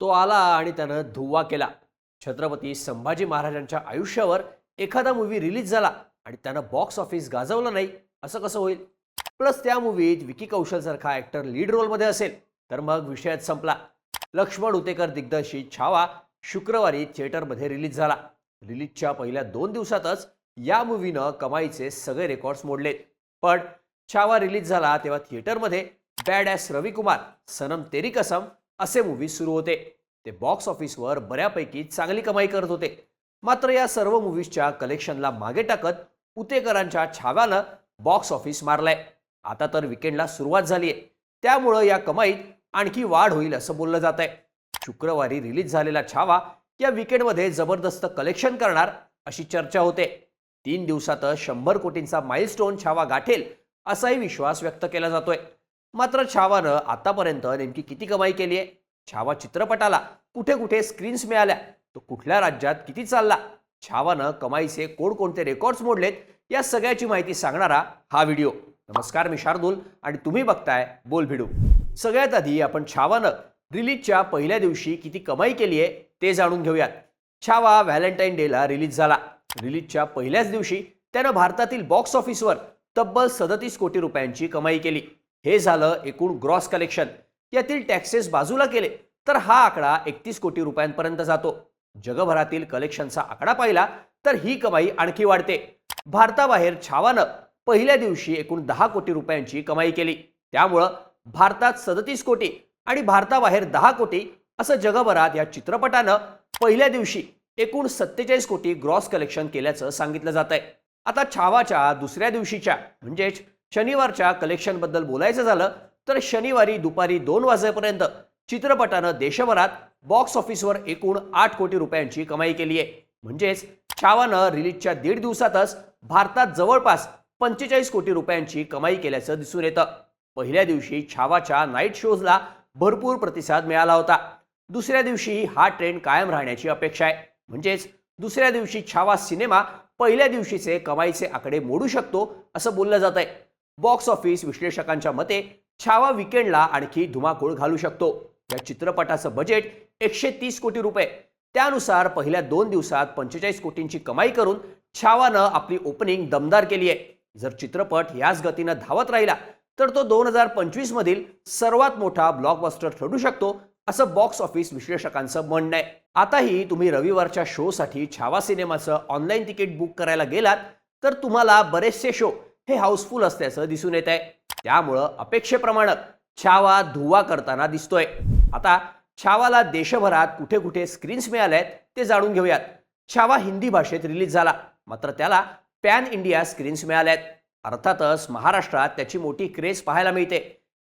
तो आला आणि त्यानं धुव्वा केला. छत्रपती संभाजी महाराजांच्या आयुष्यावर एखादा मूवी रिलीज झाला आणि त्यानं बॉक्स ऑफिस गाजवलं नाही असं कसं होईल? प्लस त्या मूवीत विकी कौशलसारखा ॲक्टर लीड रोलमध्ये असेल. तर मग विषयात संपला. लक्ष्मण उतेकर दिग्दर्शित छावा शुक्रवारी थिएटरमध्ये रिलीज झाला. रिलीजच्या पहिल्या दोन दिवसातच या मूवीनं कमाईचे सगळे रेकॉर्ड्स मोडलेत. पण छावा रिलीज झाला तेव्हा थिएटरमध्ये बॅड ॲस रविकुमार सनम तेरी कसम असे मूव्ही सुरू होते. ते बॉक्स ऑफिसवर बऱ्यापैकी चांगली कमाई करत होते. मात्र या सर्व मूवीजच्या कलेक्शनला मागे टाकत उतेकरांच्या छाव्यानं बॉक्स ऑफिस मारलंय. आता तर विकेंडला सुरुवात झाली आहे त्यामुळं या कमाईत आणखी वाढ होईल असं बोललं जात आहे शुक्रवारी रिलीज झालेला छावा या विकेंडमध्ये जबरदस्त कलेक्शन करणार अशी चर्चा होते. तीन दिवसातच शंभर कोटींचा माइलस्टोन छावा गाठेल असाही विश्वास व्यक्त केला जातोय. मात्र छावानं आतापर्यंत नेमकी किती कमाई केली आहे? छावा चित्रपटाला कुठे कुठे स्क्रीन्स मिळाल्या? तो कुठल्या राज्यात किती चालला? छावानं कमाईचे कोणकोणते रेकॉर्ड्स मोडलेत? या सगळ्याची माहिती सांगणारा हा व्हिडिओ नमस्कार मी शार्दूल आणि तुम्ही बघताय बोल भिडू. सगळ्यात आधी आपण छावानं रिलीजच्या पहिल्या दिवशी किती कमाई केली आहे ते जाणून घेऊयात. छावा व्हॅलेंटाईन डेला रिलीज झाला. रिलीजच्या पहिल्याच दिवशी त्यानं भारतातील बॉक्स ऑफिसवर तब्बल सदतीस कोटी रुपयांची कमाई केली. हे झालं एकूण ग्रॉस कलेक्शन यातील टॅक्सेस बाजूला केले तर हा आकडा एकतीस कोटी रुपयांपर्यंत जातो. जगभरातील कलेक्शनचा आकडा पाहिला तर ही कमाई आणखी वाढते. भारताबाहेर छावानं पहिल्या दिवशी एकूण दहा कोटी रुपयांची कमाई केली. त्यामुळं भारतात सदतीस कोटी आणि भारताबाहेर दहा कोटी असं जगभरात या चित्रपटानं पहिल्या दिवशी एकूण सत्तेचाळीस कोटी ग्रॉस कलेक्शन केल्याचं सांगितलं जात आहे आता छावाच्या दुसऱ्या दिवशीच्या म्हणजेच शनिवारच्या कलेक्शनबद्दल बोलायचं झालं तर शनिवारी दुपारी दोन वाजेपर्यंत चित्रपटानं देशभरात बॉक्स ऑफिसवर एकूण आठ कोटी रुपयांची कमाई केली आहे. म्हणजेच छावानं रिलीजच्या दीड दिवसातच भारतात जवळपास पंचेचाळीस कोटी रुपयांची कमाई केल्याचं दिसून येतं. पहिल्या दिवशी छावाच्या नाईट शोजला भरपूर प्रतिसाद मिळाला होता. दुसऱ्या दिवशीही हा ट्रेंड कायम राहण्याची अपेक्षा आहे. म्हणजेच दुसऱ्या दिवशी छावा सिनेमा पहिल्या दिवशीचे कमाईचे आकडे मोडू शकतो असं बोललं जात आहे बॉक्स ऑफिस विश्लेषकांच्या मते छावा विकेंडला आणखी धुमाकूळ घालू शकतो. या चित्रपटाचं बजेट एकशे तीस कोटी रुपये. त्यानुसार पहिल्या दोन दिवसात पंचेचाळीस कोटींची कमाई करून छावानं आपली ओपनिंग दमदार केली आहे. जर चित्रपट याच गतीनं धावत राहिला तर तो दोन हजार पंचवीस मधील सर्वात मोठा ब्लॉकबस्टर ठरू शकतो असं बॉक्स ऑफिस विश्लेषकांचं म्हणणं आहे. आताही तुम्ही रविवारच्या शोसाठी छावा सिनेमाचं ऑनलाईन तिकीट बुक करायला गेलात तर तुम्हाला बरेचसे शो हे हाऊसफुल असल्याचं दिसून येत आहे त्यामुळं अपेक्षेप्रमाणे छावा धुवा करताना दिसतोय. आता छावाला देशभरात कुठे कुठे स्क्रीन्स मिळाल्या आहेत ते जाणून घेऊयात. छावा हिंदी भाषेत रिलीज झाला. मात्र त्याला पॅन इंडिया स्क्रीन्स मिळाल्या आहेत अर्थातच महाराष्ट्रात त्याची मोठी क्रेज पाहायला मिळते.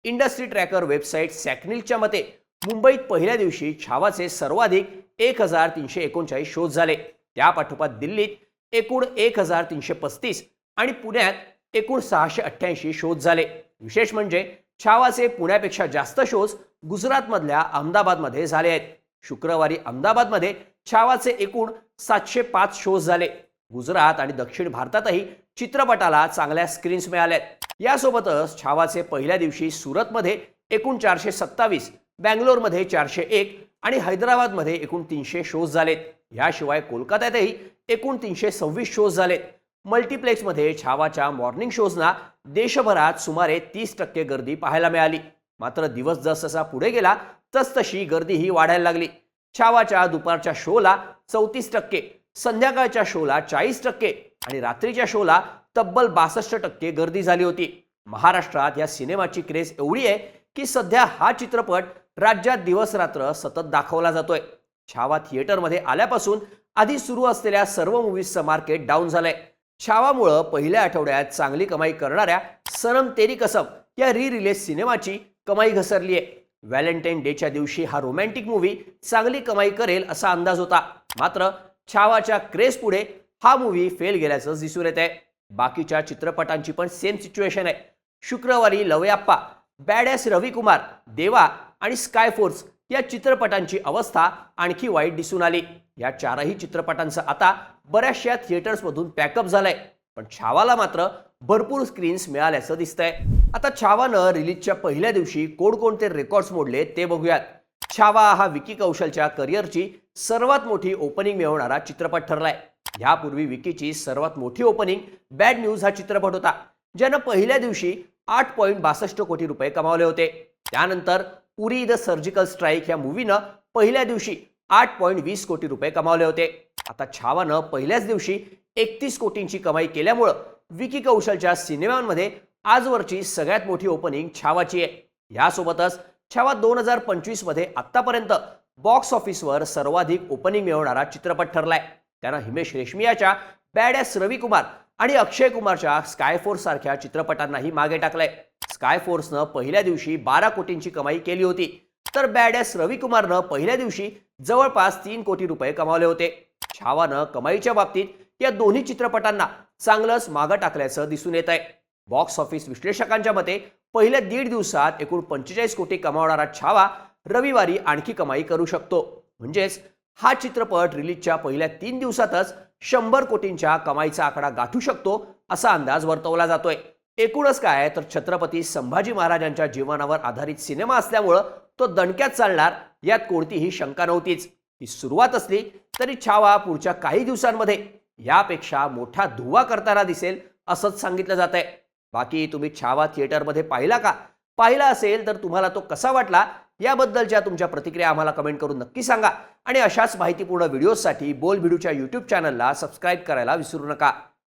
इंडस्ट्री ट्रॅकर वेबसाईट सॅकनिलच्या मते मुंबईत पहिल्या दिवशी छावाचे सर्वाधिक एक हजार तीनशे एकोणचाळीस शोध झाले. त्यापाठोपाठ दिल्लीत एकूण एक हजार तीनशे पस्तीस आणि पुण्यात एकूण सहाशे अठ्ठ्याऐंशी शोध झाले. विशेष म्हणजे छावाचे पुण्यापेक्षा जास्त शोज गुजरातमधल्या अहमदाबादमध्ये झाले आहेत. शुक्रवारी अहमदाबादमध्ये छावाचे एकूण सातशे पाच शोज झाले. गुजरात आणि दक्षिण भारतातही चित्रपटाला चांगल्या स्क्रीन्स आहेत. यासोबतच छावाचे पहिल्या दिवशी सुरतमध्ये एकूण चारशे सत्तावीस बँगलोरमध्ये चारशे एक आणि हैदराबादमध्ये एकूण तीनशे शोज झालेत. याशिवाय कोलकात्यातही एकूण तीनशे सव्वीस शोज झालेत. मल्टिप्लेक्समध्ये छावाच्या मॉर्निंग शोजना देशभरात सुमारे तीस टक्के गर्दी पाहायला मिळाली. मात्र दिवस जसजसा पुढे गेला तसतशी गर्दी ही वाढायला लागली. छावाच्या दुपारच्या शोला चौतीस टक्के संध्याकाळच्या शोला चाळीस टक्के आणि रात्रीच्या शोला तब्बल बासष्ट टक्के गर्दी झाली होती. महाराष्ट्रात या सिनेमाची क्रेज एवढी आहे की सध्या हा चित्रपट राज्यात दिवस रात्र सतत दाखवला जातोय. छावा थिएटरमध्ये आल्यापासून आधी सुरू असलेल्या सर्व मूवीजचं मार्केट डाऊन झालंय. छावामुळं पहिल्या आठवड्यात चांगली कमाई करणाऱ्या सनम तेरी कसम या री रिलीज सिनेमाची कमाई घसरली आहे व्हॅलेंटाईन डेच्या दिवशी हा रोमॅन्टिक मूव्ही चांगली कमाई करेल असा अंदाज होता. मात्र छावाच्या क्रेज पुढे हा मूव्ही फेल गेल्याचं दिसून येत आहे बाकीच्या चित्रपटांची पण सेम सिच्युएशन आहे. शुक्रवारी लवयाप्पा बॅडॅस रविकुमार देवा आणि स्काय फोर्स या चित्रपटांची अवस्था आणखी वाईट दिसून आली. या चारही चित्रपटांचं आता बऱ्याचशा थिएटर्समधून पॅकअप झालंय. पण छावाला मात्र भरपूर स्क्रीन्स मिळाल्याचं दिसतंय. आता छावानं रिलीजच्या पहिल्या दिवशी कोणकोणते रेकॉर्ड्स मोडले ते बघूयात. छावा हा विकी कौशलच्या करिअरची सर्वात मोठी ओपनिंग मिळवणारा चित्रपट ठरलाय. यापूर्वी विकीची सर्वात मोठी ओपनिंग बॅड न्यूज हा चित्रपट होता ज्यानं पहिल्या दिवशी आठ पॉईंट बासष्ट कोटी रुपये कमावले होते. त्यानंतर उरी द सर्जिकल स्ट्राईक या मूवीनं पहिल्या दिवशी आठ पॉईंट वीस कोटी रुपये कमावले होते. आता छावानं पहिल्याच दिवशी एकतीस कोटींची कमाई केल्यामुळं विकी कौशलच्या सिनेमांमध्ये आजवरची सगळ्यात मोठी ओपनिंग छावाची आहे. यासोबतच छावा दोन हजार पंचवीसमध्ये आत्तापर्यंत बॉक्स ऑफिसवर सर्वाधिक ओपनिंग मिळवणारा चित्रपट ठरलाय. त्यानं हिमेश रेशमियाच्या बॅड एस रवी कुमार आणि अक्षय कुमारच्या स्कायफोर्स सारख्या चित्रपटांनाही मागे टाकलंय. स्कायफोर्सनं पहिल्या दिवशी बारा कोटींची कमाई केली होती. तर बॅड एस पहिल्या दिवशी जवळपास तीन कोटी रुपये कमावले होते. छावानं कमाईच्या बाबतीत या दोन्ही चित्रपटांना चांगलंच मागं टाकल्याचं दिसून येत आहे. बॉक्स ऑफिस विश्लेषकांच्या मते पहिल्या दीड दिवसात एकूण पंचेचाळीस कोटी कमावणारा छावा रविवारी आणखी कमाई करू शकतो. म्हणजेच हा चित्रपट रिलीजच्या पहिल्या तीन दिवसातच शंभर कोटींच्या कमाईचा आकडा गाठू शकतो असा अंदाज वर्तवला जातोय. एकूणच काय तर छत्रपती संभाजी महाराजांच्या जीवनावर आधारित सिनेमा असल्यामुळं तो दणक्यात चालणार यात कोणतीही शंका नव्हतीच. ही सुरुवात असली तरी छावा पुढच्या काही दिवसांमध्ये यापेक्षा मोठा धुवा करताना दिसेल असंच सांगितलं जात आहे बाकी तुम्ही छावा थिएटरमध्ये पाहिला का? पाहिला असेल तर तुम्हाला तो कसा वाटला? याबद्दलच्या तुमच्या प्रतिक्रिया आम्हाला कमेंट करून नक्की सांगा. आणि अशाच माहितीपूर्ण व्हिडिओजसाठी बोल व्हिडिओच्या यूट्यूब चॅनलला सबस्क्राईब करायला विसरू नका.